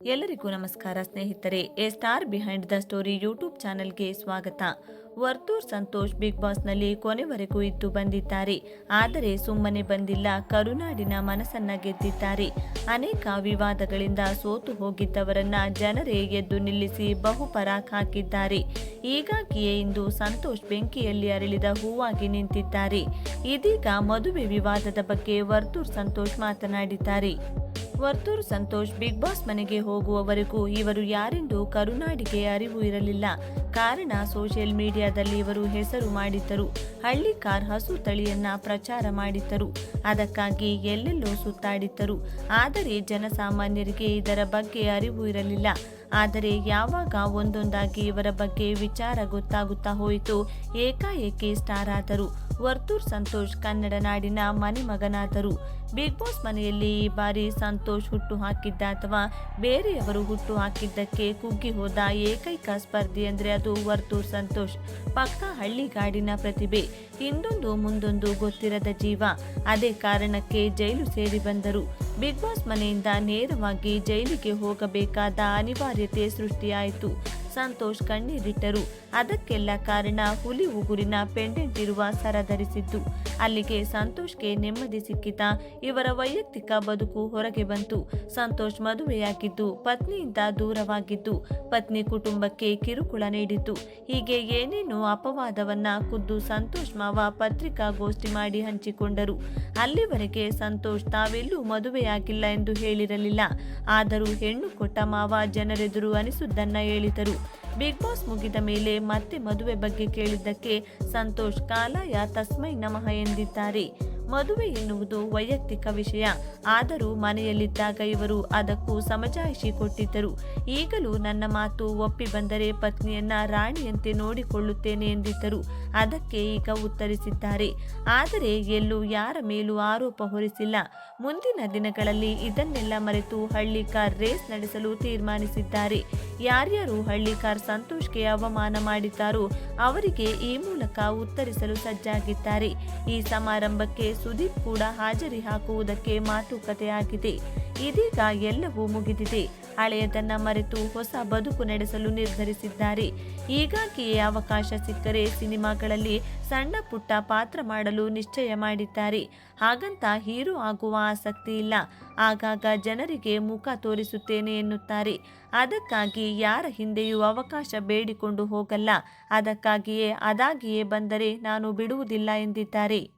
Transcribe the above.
ಎಲ್ಲರಿಗೂ ನಮಸ್ಕಾರ ಸ್ನೇಹಿತರೆ, a star behind the story YouTube ಚಾನೆಲ್ಗೆ ಸ್ವಾಗತ. ವರ್ತೂರ್ ಸಂತೋಷ್ ಬಿಗ್ ಬಾಸ್ನಲ್ಲಿ ಕೊನೆವರೆಗೂ ಇದ್ದು ಬಂದಿದ್ದಾರೆ. ಆದರೆ ಸುಮ್ಮನೆ ಬಂದಿಲ್ಲ, ಕರುನಾಡಿನ ಮನಸ್ಸನ್ನ ಗೆದ್ದಿದ್ದಾರೆ. ಅನೇಕ ವಿವಾದಗಳಿಂದ ಸೋತು ಹೋಗಿದ್ದವರನ್ನ ಜನರೇ ಎದ್ದು ನಿಲ್ಲಿಸಿ ಬಹುಪರಾಕ್ ಹಾಕಿದ್ದಾರೆ. ಈಗಾಗಿಯೇ ಇಂದು ಸಂತೋಷ್ ಬೆಂಕಿಯಲ್ಲಿ ಅರಳಿದ ಹೂವಾಗಿ ನಿಂತಿದ್ದಾರೆ. ಇದೀಗ ಮದುವೆ ವಿವಾದದ ಬಗ್ಗೆ ವರ್ತೂರ್ ಸಂತೋಷ್ ಮಾತನಾಡಿದ್ದಾರೆ. ವರ್ತೂರ್ ಸಂತೋಷ್ ಬಿಗ್ ಬಾಸ್ ಮನೆಗೆ ಹೋಗುವವರೆಗೂ ಇವರು ಯಾರೆಂದು ಕರುನಾಡಿಗೆ ಅರಿವು ಇರಲಿಲ್ಲ. ಕಾರಣ ಸೋಷಿಯಲ್ ಮೀಡಿಯಾದಲ್ಲಿ ಇವರು ಹೆಸರು ಮಾಡಿದ್ದರು. ಹಳ್ಳಿ ಕಾರ್ ಹಸು ತಳಿಯನ್ನ ಪ್ರಚಾರ ಮಾಡಿದ್ದರು. ಅದಕ್ಕಾಗಿ ಎಲ್ಲೆಲ್ಲೋ ಸುತ್ತಾಡಿದ್ದರು. ಆದರೆ ಜನಸಾಮಾನ್ಯರಿಗೆ ಇದರ ಬಗ್ಗೆ ಅರಿವು ಇರಲಿಲ್ಲ. ಆದರೆ ಯಾವಾಗ ಒಂದೊಂದಾಗಿ ಇವರ ಬಗ್ಗೆ ವಿಚಾರ ಗೊತ್ತಾಗುತ್ತಾ ಹೋಯಿತು ಏಕಾಏಕಿ ಸ್ಟಾರ್ ಆದರು. ವರ್ತೂರ್ ಸಂತೋಷ್ ಕನ್ನಡ ನಾಡಿನ ಮನೆ ಮಗನಾದರು. ಬಿಗ್ ಬಾಸ್ ಮನೆಯಲ್ಲಿ ಈ ಬಾರಿ ಸಂತೋಷ್ ಹುಟ್ಟು ಹಾಕಿದ್ದ ಅಥವಾ ಬೇರೆಯವರು ಹುಟ್ಟು ಹಾಕಿದ್ದಕ್ಕೆ ಕುಗ್ಗಿ ಹೋದ ಏಕೈಕ ಸ್ಪರ್ಧಿ ಅಂದ್ರೆ ಅದು ವರ್ತೂರ್ ಸಂತೋಷ್. ಪಕ್ಕ ಹಳ್ಳಿಗಾಡಿನ ಪ್ರತಿಭೆ, ಹಿಂದೊಂದು ಮುಂದೊಂದು ಗೊತ್ತಿರದ ಜೀವ. ಅದೇ ಕಾರಣಕ್ಕೆ ಜೈಲು ಸೇರಿ ಬಂದರು. ಬಿಗ್ ಬಾಸ್ ಮನೆಯಿಂದ ನೇರವಾಗಿ ಜೈಲಿಗೆ ಹೋಗಬೇಕಾದ ಅನಿವಾರ್ಯತೆ ಸೃಷ್ಟಿಯಾಯಿತು. ಸಂತೋಷ್ ಕಣ್ಣೀರಿಟ್ಟರು. ಅದಕ್ಕೆಲ್ಲ ಕಾರಣ ಹುಲಿ ಉಗುರಿನ ಪೆಂಡೆಂಟ್ ಇರುವ ಸರ ಧರಿಸಿದ್ದು ಅಲ್ಲಿಗೆ ಸಂತೋಷ್ಗೆ ನೆಮ್ಮದಿ ಸಿಕ್ಕಿತ ಇವರ ವೈಯಕ್ತಿಕ ಬದುಕು ಹೊರಗೆ ಬಂತು. ಸಂತೋಷ್ ಮದುವೆಯಾಗಿದ್ದು, ಪತ್ನಿಯಿಂದ ದೂರವಾಗಿದ್ದು, ಪತ್ನಿ ಕುಟುಂಬಕ್ಕೆ ಕಿರುಕುಳ ನೀಡಿತು ಹೀಗೆ ಏನೇನೋ ಅಪವಾದವನ್ನ ಖುದ್ದು ಸಂತೋಷ್ ಮಾವ ಪತ್ರಿಕಾಗೋಷ್ಠಿ ಮಾಡಿ ಹಂಚಿಕೊಂಡರು. ಅಲ್ಲಿವರೆಗೆ ಸಂತೋಷ್ ತಾವೆಲ್ಲೂ ಮದುವೆಯಾಗಿಲ್ಲ ಎಂದು ಹೇಳಿರಲಿಲ್ಲ. ಆದರೂ ಹೆಣ್ಣು ಕೊಟ್ಟ ಮಾವ ಜನರೆದುರು ಅನಿಸುವುದನ್ನ ಹೇಳಿದರು. ಬಿಗ್ ಬಾಸ್ ಮುಗಿದ ಮೇಲೆ ಮತ್ತೆ ಮದುವೆ ಬಗ್ಗೆ ಕೇಳಿದ್ದಕ್ಕೆ ಸಂತೋಷ್ ಕಾಲಾಯ ತಸ್ಮೈ ನಮಃ ಎಂದಿದ್ದಾರೆ. ಮದುವೆ ಎನ್ನುವುದು ವೈಯಕ್ತಿಕ ವಿಷಯ. ಆದರೂ ಮನೆಯಲ್ಲಿದ್ದಾಗ ಇವರು ಅದಕ್ಕೂ ಸಮಜಾಯಿಷಿ ಕೊಟ್ಟಿದ್ದರು. ಈಗಲೂ ನನ್ನ ಮಾತು ಒಪ್ಪಿ ಬಂದರೆ ಪತ್ನಿಯನ್ನ ರಾಣಿಯಂತೆ ನೋಡಿಕೊಳ್ಳುತ್ತೇನೆ ಎಂದಿದ್ದರು. ಅದಕ್ಕೆ ಈಗ ಉತ್ತರಿಸಿದ್ದಾರೆ. ಆದರೆ ಎಲ್ಲೂ ಯಾರ ಮೇಲೂ ಆರೋಪ ಹೊರಿಸಿಲ್ಲ. ಮುಂದಿನ ದಿನಗಳಲ್ಲಿ ಇದನ್ನೆಲ್ಲ ಮರೆತು ಹಳ್ಳಿಕಾರ್ ರೇಸ್ ನಡೆಸಲು ತೀರ್ಮಾನಿಸಿದ್ದಾರೆ. ಯಾರ್ಯಾರು ಹಳ್ಳಿಕಾರ್ ಸಂತೋಷ್ಗೆ ಅವಮಾನ ಮಾಡಿದ್ದಾರೋ ಅವರಿಗೆ ಈ ಮೂಲಕ ಉತ್ತರಿಸಲು ಸಜ್ಜಾಗಿದ್ದಾರೆ. ಈ ಸಮಾರಂಭಕ್ಕೆ ಸುದೀಪ್ ಕೂಡ ಹಾಜರಿ ಹಾಕುವುದಕ್ಕೆ ಮಾತುಕತೆಯಾಗಿದೆ. ಇದೀಗ ಎಲ್ಲವೂ ಮುಗಿದಿದೆ. ಹಳೆಯದನ್ನ ಮರೆತು ಹೊಸ ಬದುಕು ನಡೆಸಲು ನಿರ್ಧರಿಸಿದ್ದಾರೆ. ಈಗಾಗಿಯೇ ಅವಕಾಶ ಸಿಕ್ಕರೆ ಸಿನಿಮಾಗಳಲ್ಲಿ ಸಣ್ಣ ಪುಟ್ಟ ಪಾತ್ರ ಮಾಡಲು ನಿಶ್ಚಯ ಮಾಡಿದ್ದಾರೆ. ಹಾಗಂತ ಹೀರೋ ಆಗುವ ಆಸಕ್ತಿ ಇಲ್ಲ. ಆಗಾಗ ಜನರಿಗೆ ಮುಖ ತೋರಿಸುತ್ತೇನೆ ಎನ್ನುತ್ತಾರೆ. ಅದಕ್ಕಾಗಿ ಯಾರ ಹಿಂದೆಯೂ ಅವಕಾಶ ಬೇಡಿಕೊಂಡು ಹೋಗಲ್ಲ. ಅದಕ್ಕಾಗಿಯೇ ಅದಾಗಿಯೇ ಬಂದರೆ ನಾನು ಬಿಡುವುದಿಲ್ಲ ಎಂದಿದ್ದಾರೆ.